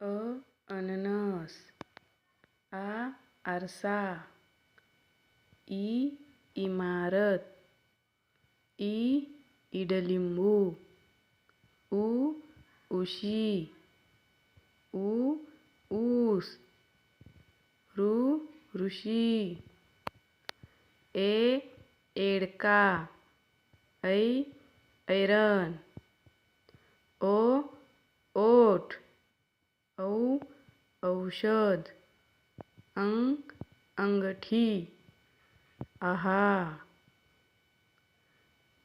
अ अननस आ आरसा इ इमारत इ इडलिंबू उ उशी उ ऊस ऋ ऋषी ए एडका ऐ ऐरण ओ औषध। अंग अंगठी। आहा।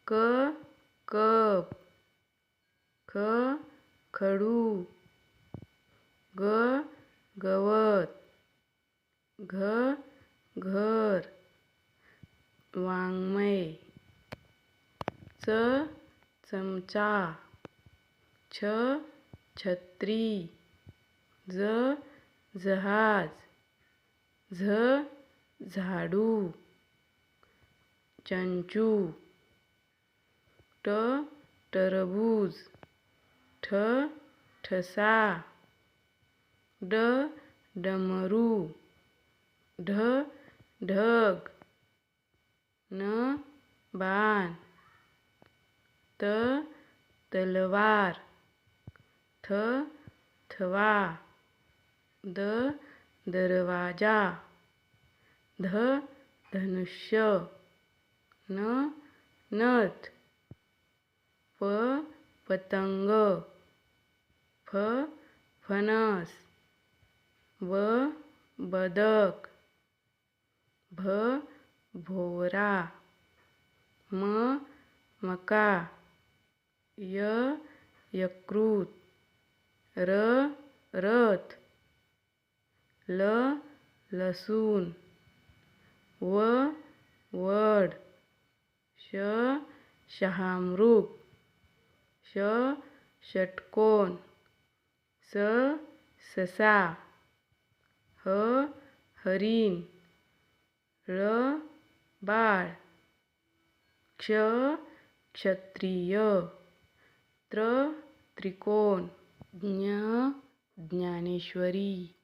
क कप। ख खडू। ग गवत। घ घर। वाङ्मय। च चमचा। छ छत्री। ज जहाज झ झाडू चंचू ट टरबूज ठ ठसा ड डमरू ढ ढग न बाण त तलवार थ थवा द दरवाज़ा। ध धनुष्य। न नथ। प पतंग। फ फणस व बदक। भ भोवरा म मका। य यकृत। र रथ। ल लसूण. व वड. श शहामृग. श षटकोन. स ससा. ह हरिण. ळ बाळ. क्ष क्षत्रिय. त्र त्रिकोण. ज्ञ ज्ञानेश्वरी.